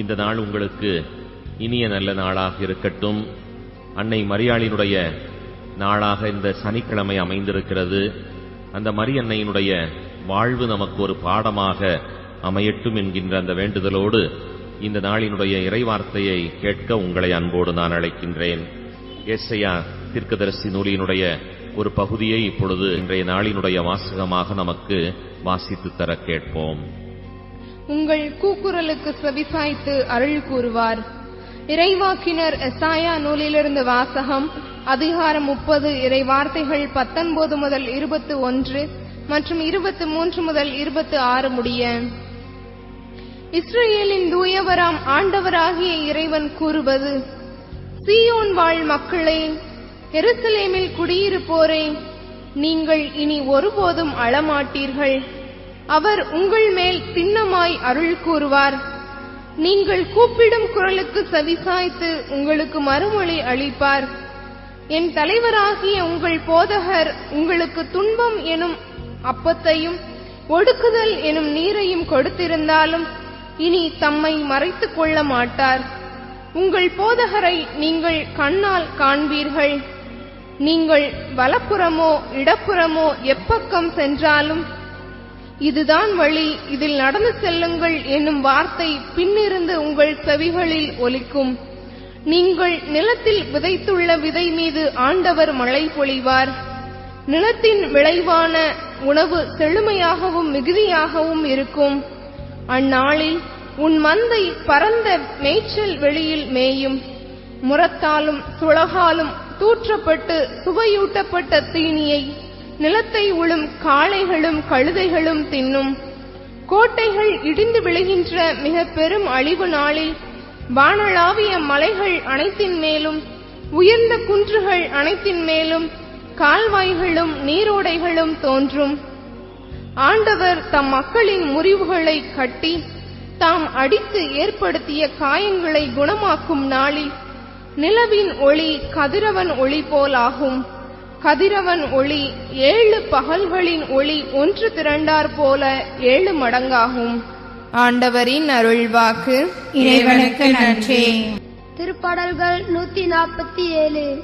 இந்த நாள் உங்களுக்கு இனிய நல்ல நாளாக இருக்கட்டும். அன்னை மரியாளினுடைய நாளாக இந்த சனிக்கிழமை அமைந்திருக்கிறது. அந்த மரியன்னையினுடைய வாழ்வு நமக்கு ஒரு பாடமாக அமையட்டும் என்கின்ற அந்த வேண்டுதலோடு இந்த நாளினுடைய இறைவார்த்தையை கேட்க உங்களை அன்போடு நான் அழைக்கின்றேன். எஸ்ஐயா தீர்க்கதரிசி நூலியினுடைய ஒரு பகுதியை இப்பொழுது இன்றைய நாளினுடைய வாசகமாக நமக்கு வாசித்து தர கேட்போம். உங்கள் கூக்குரலுக்கு செவிசாய்த்து அருள் கூறுவார். இறைவாக்கினர் எசாயா நூலிலிருந்து வாசகம் அதிகாரம் முப்பது இறை வார்த்தைகள் பத்தொன்பது முதல் இருபத்து ஒன்று மற்றும் இருபத்து மூன்று முதல் இருபத்து ஆறு முடிய. இஸ்ரேலின் தூயவராம் ஆண்டவராகிய இறைவன் கூறுவது சீயோன் வாழ் மக்களே எருசலேமில் குடியிருப்போரே நீங்கள் இனி ஒருபோதும் அழமாட்டீர்கள். அவர் உங்கள் மேல் அதிகமாய் அருள் கூறுவார். நீங்கள் கூப்பிடும் குரலுக்கு செவிசாய்த்து உங்களுக்கு மறுமொழி அளிப்பார். என் தலைவராகிய உங்கள் போதகர் உங்களுக்கு துன்பம் எனும் அப்பத்தையும் ஒடுக்குதல் எனும் நீரையும் கொடுத்திருந்தாலும் இனி தம்மை மறைத்துக் கொள்ள மாட்டார். உங்கள் போதகரை நீங்கள் கண்ணால் காண்பீர்கள். நீங்கள் வலப்புறமோ இடப்புறமோ எப்பக்கம் சென்றாலும் இதுதான் வழி. இதில் நடந்து செல்லுங்கள் என்னும் வார்த்தை பின்னிருந்து உங்கள் செவிகளில் ஒலிக்கும். நீங்கள் நிலத்தில் விதைத்துள்ள விதை மீது ஆண்டவர் மழை பொழிவார். நிலத்தின் விளைவான உணவு செழுமையாகவும் மிகுதியாகவும் இருக்கும். அந்நாளில் உன் மந்தை பரந்த மேய்ச்சல் வெளியில் மேயும். முரத்தாலும் சுளகாலும் தூற்றப்பட்டு சுவையூட்டப்பட்ட தீனியை நிலத்தை உழும் காளைகளும் கழுதைகளும் தின்னும். கோட்டைகள் இடிந்து விழுகின்ற மிக பெரும் அழிவு நாளில் வானளாவிய மலைகள் அனைத்தின் மேலும் உயர்ந்த குன்றுகள் அனைத்தின் மேலும் கால்வாய்களும் நீரோடைகளும் தோன்றும். ஆண்டவர் தம் மக்களின் முறிவுகளை கட்டி தாம் அடித்து ஏற்படுத்திய காயங்களை குணமாக்கும் நாளில் நிலவின் ஒளி கதிரவன் ஒளி போலாகும். கதிரவன் ஒளி ஏழு பகல்களின் ஒளி ஒன்று திரண்டார் போல ஏழு மடங்காகும். ஆண்டவரின் அருள்வாக்கு இறைவனுக்கு நன்றி. திருப்பாடல்கள் நூத்தி நாற்பத்தி ஏழு.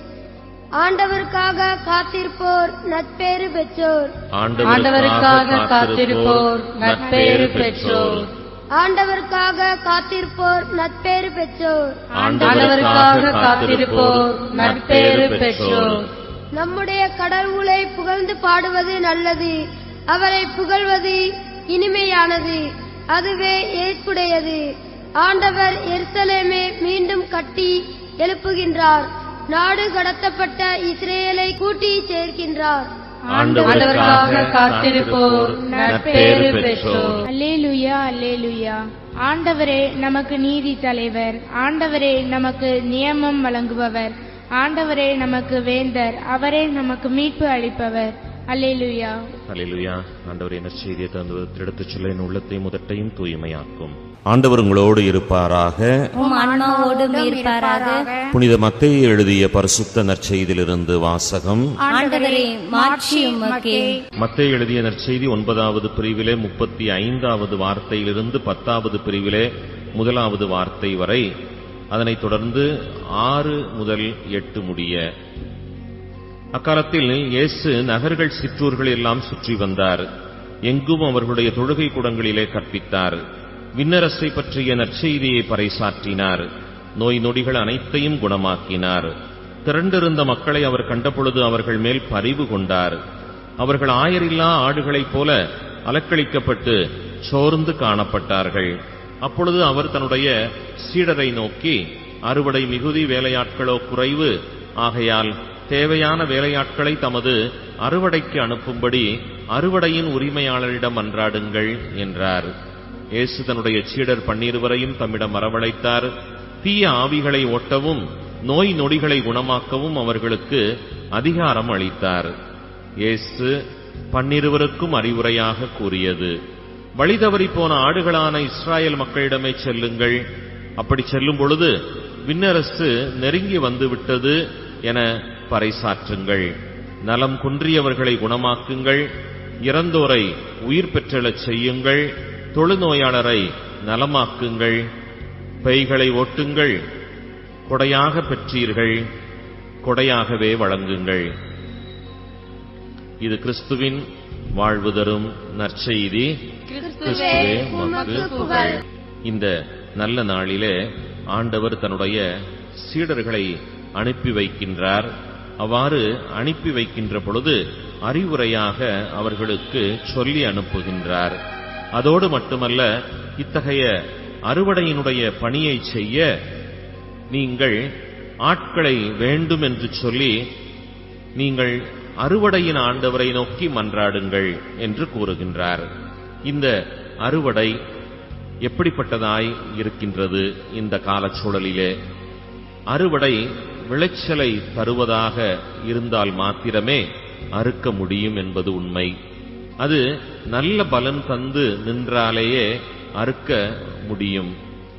ஆண்டவருக்காக காத்திருப்போர் நட்பேறு பெற்றோர். ஆண்டவருக்காக காத்திருப்போர் நற்பேறு பெற்றோர். ஆண்டவருக்காக காத்திருப்போர் நட்பேறு பெற்றோர். ஆண்டவருக்காக காத்திருப்போர் நற்பேறு பெற்றோர். நம்முடைய கடவுளை புகழ்ந்து பாடுவது நல்லது. அவரை புகழ்வது இனிமையானது. அதுவே ஏற்புடையது. ஆண்டவர் எருசலேமே மீண்டும் கட்டி எழுப்புகின்றார். நாடு கடத்தப்பட்ட இஸ்ரேலை கூட்டி சேர்க்கின்றார். ஆண்டவருக்காக காத்திருப்போர். நற்பேறு பெற்றோர். அல்லேலுயா அல்லேலுயா. ஆண்டவரே நமக்கு நீதி தலைவர். ஆண்டவரே நமக்கு நியமம் வழங்குபவர். ஆண்டவரே நமக்கு வேந்தர் அவரே நமக்கு மீட்பு அளிப்பவர். அல்லேலுயா. அல்லேலூயா. ஆண்டவர் என்ன செய்தியை தந்து எடுத்துச் சொல்ல என் உள்ளத்தையும் முதட்டையும் தூய்மையாக்கும். ஆண்டவர் உங்களோடு இருப்பாராக. புனித மத்தேயு எழுதிய பரிசுத்த நற்செய்தியிலிருந்து வாசகம். ஆண்டவரே மாட்சி உமக்கே மத்தேயு எழுதிய நற்செய்தி ஒன்பதாவது பிரிவிலே முப்பத்தி ஐந்தாவது வார்த்தையிலிருந்து பத்தாவது பிரிவிலே முதலாவது வார்த்தை வரை. அதனைத் தொடர்ந்து ஆறு முதல் எட்டு முடிய. அக்காலத்தில் இயேசு நகர்கள் சிற்றூர்கள் எல்லாம் சுற்றி வந்தார். எங்கும் அவர்களுடைய தொழுகை கூடங்களிலே கற்பித்தார். விண்ணரசை பற்றிய நற்செய்தியை பறைசாற்றினார். நோய் நொடிகள் அனைத்தையும் குணமாக்கினார். திரண்டிருந்த மக்களை அவர் கண்டபொழுது அவர்கள் மேல் பரிவு கொண்டார். அவர்கள் ஆயரில்லா ஆடுகளைப் போல அலக்களிக்கப்பட்டு சோர்ந்து காணப்பட்டார்கள். அப்பொழுது அவர் தன்னுடைய சீடரை நோக்கி அறுவடை மிகுதி வேலையாட்களோ குறைவு. ஆகையால் தேவையான வேலையாட்களை தமது அறுவடைக்கு அனுப்பும்படி அறுவடையின் உரிமையாளரிடம் அன்றாடுங்கள் என்றார். இயேசு தன்னுடைய சீடர் பன்னிருவரையும் தம்மிடம் வரவழைத்தார். தீய ஆவிகளை ஓட்டவும் நோய் நொடிகளை குணமாக்கவும் அவர்களுக்கு அதிகாரம் அளித்தார். இயேசு பன்னிருவருக்கும் அறிவுரையாக கூறியது. வழிதவறி போன ஆடுகளான இஸ்ராயல் மக்களிடமே செல்லுங்கள். அப்படி செல்லும் பொழுது விண்ணரசு நெருங்கி வந்துவிட்டது என பறைசாற்றுங்கள். நலம் குன்றியவர்களை குணமாக்குங்கள். இறந்தோரை உயிர் பெற்றெழச் செய்யுங்கள். தொழுநோயாளரை நலமாக்குங்கள். பைகளை ஓட்டுங்கள். கொடையாக பெற்றீர்கள். கொடையாகவே வழங்குங்கள். இது கிறிஸ்துவின் வாழ்வு தரும் நற்செய்தி கிறிஸ்துவே உமக்கு புகழ். இந்த நல்ல நாளிலே ஆண்டவர் தன்னுடைய சீடர்களை அனுப்பி வைக்கின்றார். அவ்வாறு அனுப்பி வைக்கின்ற பொழுது அறிவுரையாக அவர்களுக்கு சொல்லி அனுப்புகின்றார். அதோடு மட்டுமல்ல இத்தகைய அறுவடையினுடைய பணியை செய்ய நீங்கள் ஆட்களை வேண்டும் என்று சொல்லி நீங்கள் அறுவடையின் ஆண்டவரை நோக்கி மன்றாடுங்கள் என்று கூறுகின்றார். இந்த அறுவடை எப்படிப்பட்டதாய் இருக்கின்றது இந்த காலச்சூழலிலே? அறுவடை விளைச்சலை தருவதாக இருந்தால் மாத்திரமே அறுக்க முடியும் என்பது உண்மை. அது நல்ல பலன் தந்து நின்றாலேயே அறுக்க முடியும்.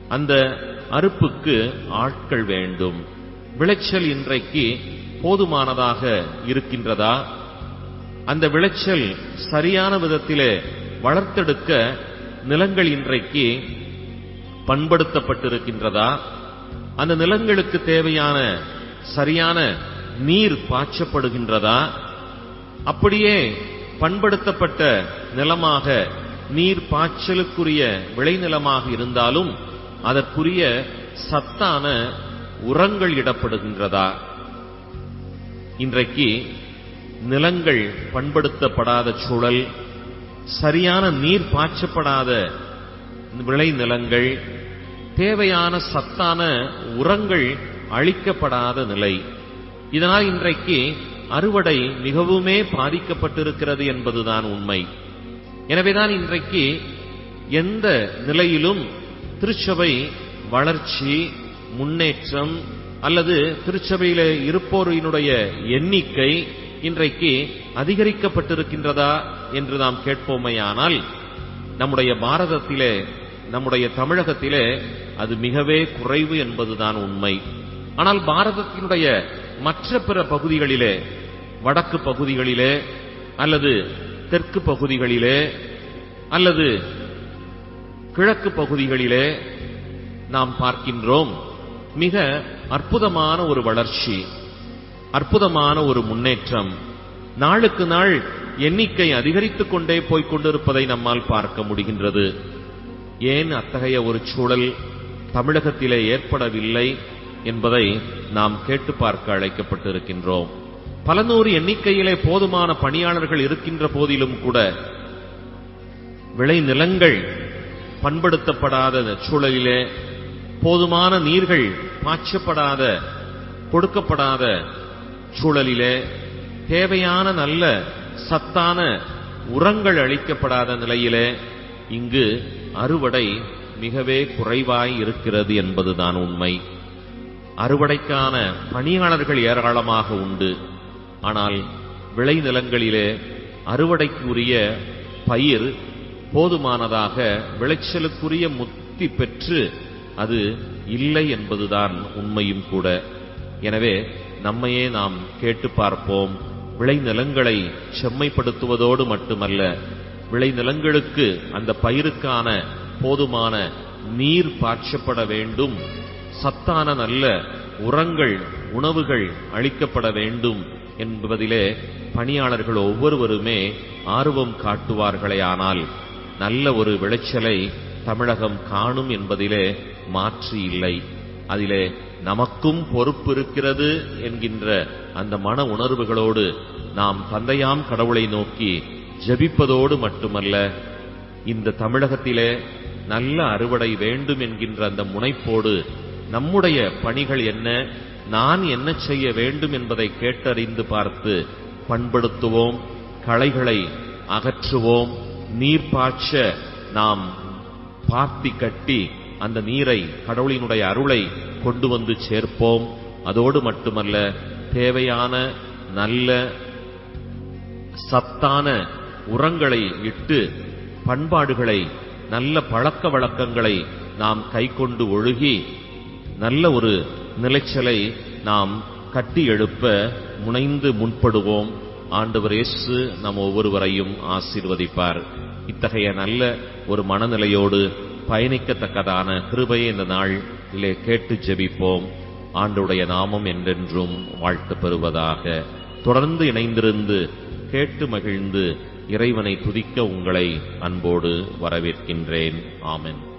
அந்த அறுப்புக்கு ஆட்கள் வேண்டும். விளைச்சல் இன்றைக்கு போதுமானதாக இருக்கின்றதா? அந்த விளைச்சல் சரியான விதத்திலே வளர்த்தெடுக்க நிலங்கள் இன்றைக்கு பண்படுத்தப்பட்டிருக்கின்றதா? அந்த நிலங்களுக்கு தேவையான சரியான நீர் பாய்ச்சப்படுகின்றதா? அப்படியே பண்படுத்தப்பட்ட நிலமாக நீர் பாய்ச்சலுக்குரிய விளைநிலமாக இருந்தாலும் அதற்குரிய சத்தான உரங்கள் இடப்படுகின்றதா? இன்றைக்கு நிலங்கள் பண்படுத்தப்படாத சூழல் சரியான நீர் பாய்ச்சப்படாத விளைநிலங்கள் தேவையான சத்தான உரங்கள் அளிக்கப்படாத நிலை. இதனால் இன்றைக்கு அறுவடை மிகவுமே பாதிக்கப்பட்டிருக்கிறது என்பதுதான் உண்மை. எனவேதான் இன்றைக்கு எந்த நிலையிலும் திருச்சபை வளர்ச்சி முன்னேற்றம் அல்லது திருச்சபையில இருப்போரினுடைய எண்ணிக்கை இன்றைக்கு அதிகரிக்கப்பட்டிருக்கின்றதா என்று நாம் கேட்போமையானால் நம்முடைய பாரதத்திலே நம்முடைய தமிழகத்திலே அது மிகவே குறைவு என்பதுதான் உண்மை. ஆனால் பாரதத்தினுடைய மற்ற பிற பகுதிகளிலே வடக்கு பகுதிகளிலே அல்லது தெற்கு பகுதிகளிலே அல்லது கிழக்கு பகுதிகளிலே நாம் பார்க்கின்றோம். மிக அற்புதமான ஒரு வளர்ச்சி அற்புதமான ஒரு முன்னேற்றம். நாளுக்கு நாள் எண்ணிக்கை அதிகரித்துக் கொண்டே போய்க் கொண்டிருப்பதை நம்மால் பார்க்க முடிகின்றது. ஏன் அத்தகைய ஒரு சூழல் தமிழகத்திலே ஏற்படவில்லை என்பதை நாம் கேட்டு பார்க்க அழைக்கப்பட்டிருக்கின்றோம். பல நூறு எண்ணிக்கையிலே போதுமான பணியாளர்கள் இருக்கின்ற போதிலும் கூட விளைநிலங்கள் பண்படுத்தப்படாத சூழலிலே போதுமான நீர்கள் மாற்றப்படாத கொடுக்கப்படாத சூழலிலே தேவையான நல்ல சத்தான உரங்கள் அளிக்கப்படாத நிலையிலே இங்கு அறுவடை மிகவே குறைவாய் இருக்கிறது என்பதுதான் உண்மை. அறுவடைக்கான பணியாளர்கள் ஏராளமாக உண்டு. ஆனால் விளைநிலங்களிலே அறுவடைக்குரிய பயிர் போதுமானதாக விளைச்சலுக்குரிய முத்தி பெற்று அது இல்லை என்பதுதான் உண்மையும் கூட. எனவே நம்மையே நாம் கேட்டு பார்ப்போம். விளைநிலங்களை செம்மைப்படுத்துவதோடு மட்டுமல்ல விளைநிலங்களுக்கு அந்த பயிருக்கான போதுமான நீர் பாய்ச்சப்பட வேண்டும். சத்தான நல்ல உரங்கள் உணவுகள் அளிக்கப்பட வேண்டும் என்பதிலே பணியாளர்கள் ஒவ்வொருவருமே ஆர்வம் காட்டுவார்களே ஆனால் நல்ல ஒரு விளைச்சலை தமிழகம் காணும் என்பதிலே மாற்று இல்லை அதிலே நமக்கும் பொறுப்பு இருக்கிறது என்கின்ற அந்த மன உணர்வுகளோடு நாம் தந்தையாம் கடவுளை நோக்கி ஜெபிப்பதோடு மட்டுமல்ல இந்த தமிழகத்திலே நல்ல அறுவடை வேண்டும் என்கின்ற அந்த முனைப்போடு நம்முடைய பணிகள் என்ன நான் என்ன செய்ய வேண்டும் என்பதை கேட்டறிந்து பார்த்து பண்படுத்துவோம் களைகளை அகற்றுவோம் நீர் பாய்ச்ச நாம் பாத்தி கட்டி அந்த நீரை கடவுளினுடைய அருளை கொண்டு வந்து சேர்ப்போம். அதோடு மட்டுமல்ல தேவையான நல்ல சத்தான உரங்களை இட்டு பண்பாடுகளை நல்ல பழக்க வழக்கங்களை நாம் கைக்கொண்டு ஒழுகி நல்ல ஒரு நிலைச்சலை நாம் கட்டி எழுப்ப முனைந்து முன்படுவோம். ஆண்டவர் இயேசு நம் ஒவ்வொருவரையும் ஆசீர்வதிப்பார். இத்தகைய நல்ல ஒரு மனநிலையோடு பயணிக்கத்தக்கதான கிருபையை இந்த நாளிலே கேட்டு ஜெபிப்போம். ஆண்டுடைய நாமம் என்றென்றும் வாழ்த்து பெறுவதாக தொடர்ந்து இணைந்திருந்து கேட்டு மகிழ்ந்து இறைவனை துதிக்க உங்களை அன்போடு வரவேற்கின்றேன். ஆமென்.